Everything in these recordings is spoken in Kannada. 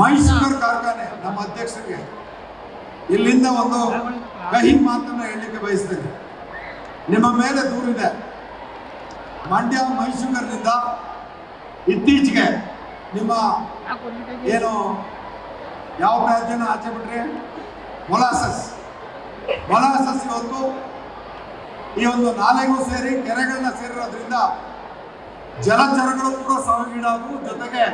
ಮೈಸೂರು ಕಾರ್ಖಾನೆ ನಮ್ಮ ಅಧ್ಯಕ್ಷರಿಗೆ ಇಲ್ಲಿಂದ ಒಂದು ಕಹಿ ಮಾತನ್ನು ಹೇಳಲಿಕ್ಕೆ ಬಯಸ್ತೇನೆ. ನಿಮ್ಮ ಮೇಲೆ ದೂರಿದೆ. ಮಂಡ್ಯ, ಮೈಸೂರಿನಿಂದ ಇತ್ತೀಚೆಗೆ ನಿಮ್ಮ ಏನು ಯಾವ ರಾಜ್ಯನ ಆಚೆ ಬಿಟ್ರಿ? ಮೊಲಾಸಸ್. ಮೊಲಾಸಸ್ ಇವತ್ತು ಈ ಒಂದು ನಾಲೆಗೂ ಸೇರಿ ಕೆರೆಗಳನ್ನ ಸೇರಿರೋದ್ರಿಂದ ಜಲಚರಗಳು ಕೂಡ ಸಾವಿಗೀಡಾದವು ಜೊತೆಗೆ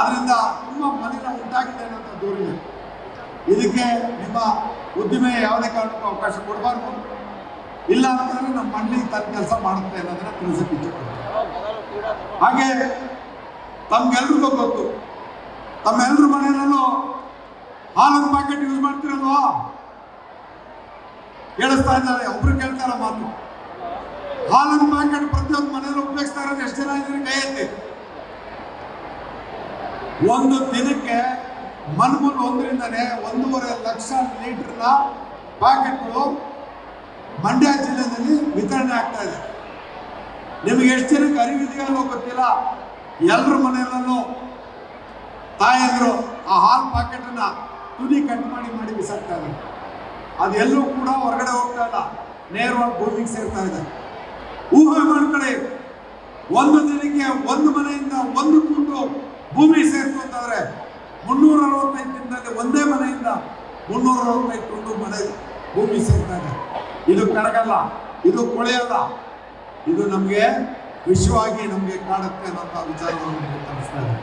ಅದರಿಂದ ತುಂಬ ಮಲಿನ ಉಂಟಾಗಿದೆ ಅನ್ನೋಂಥ ದೂರಿದೆ. ಇದಕ್ಕೆ ನಿಮ್ಮ ಉದ್ದಿಮೆ ಯಾವುದೇ ಕಾರಣಕ್ಕೂ ಅವಕಾಶ ಕೊಡಬಾರ್ದು. ಇಲ್ಲ ಅಂತಂದ್ರೆ ನಮ್ಮ ಮಂಡಳಿ ತನ್ನ ಕೆಲಸ ಮಾಡುತ್ತೆ ಅನ್ನೋದನ್ನ ತಿಳಿಸಕ್ಕೆ ಹಾಗೆ ತಮ್ಗೆಲ್ರಿಗೂ ಗೊತ್ತು. ತಮ್ಮೆಲ್ಲರ ಮನೆಯಲ್ಲೂ ಹಾಲಿನ ಪ್ಯಾಕೆಟ್ ಯೂಸ್ ಮಾಡ್ತಿರಲ್ವಾ? ಕೇಳಿಸ್ತಾ ಇದ್ದಾರೆ. ಒಬ್ರು ಕೇಳ್ತಾರ ಮಾತು. ಹಾಲಿನ ಪ್ಯಾಕೆಟ್ ಪ್ರತಿಯೊಂದು ಮನೆಯಲ್ಲೂ ಒಂದು ದಿನಕ್ಕೆ ಮನ್ಮೂಲ್ ಒಂದರಿಂದನೇ ಒಂದೂವರೆ ಲಕ್ಷ ಲೀಟರ್ನ ಪ್ಯಾಕೆಟ್ಗಳು ಮಂಡ್ಯ ಜಿಲ್ಲೆಯಲ್ಲಿ ವಿತರಣೆ ಆಗ್ತಾ ಇದೆ. ನಿಮಗೆ ಎಷ್ಟು ಜನಕ್ಕೆ ಅರಿವಿದೆಯಲ್ಲೋ ಗೊತ್ತಿಲ್ಲ. ಎಲ್ಲರ ಮನೆಯಲ್ಲೂ ತಾಯಂದರು ಆ ಹಾಲ್ ಪ್ಯಾಕೆಟನ್ನು ತುದಿ ಕಟ್ ಮಾಡಿ ಮಾಡಿ ಬಿಸಾಕ್ತಾ ಇದ್ದಾರೆ. ಅದೆಲ್ಲೂ ಕೂಡ ಹೊರಗಡೆ ಹೋಗ್ತಾ ಇಲ್ಲ. ನೇರವಾಗಿ ಭೂಮಿಗೆ ಸೇರ್ತಾ ಇದೆ. ಊಹೆ ಮಾಡ್ಕೊಳ್ಳಿ. ಒಂದು ದಿನಕ್ಕೆ ಒಂದು ಮನೆಯಿಂದ ಒಂದು ತುಂಡು ಭೂಮಿ ಸೇರ್ತು ಅಂತಂದ್ರೆ ಮುನ್ನೂರ ಒಂದೇ ಮನೆಯಿಂದ ಮುನ್ನೂರು ರೂಪಾಯಿ ಕೊಂಡು ಮನೆ ಭೂಮಿ ಸಿಗ್ತದೆ ಇದು ಕಡಗಲ್ಲ ಇದು ಕೊಳೆಯಲ್ಲ. ಇದು ನಮಗೆ ವಿಶ್ವವಾಗಿ ನಮಗೆ ಕಾಡುತ್ತೆ ಅನ್ನೋಂಥ ವಿಚಾರವನ್ನು ತಿಳಿಸ್ತಾ ಇದೆ.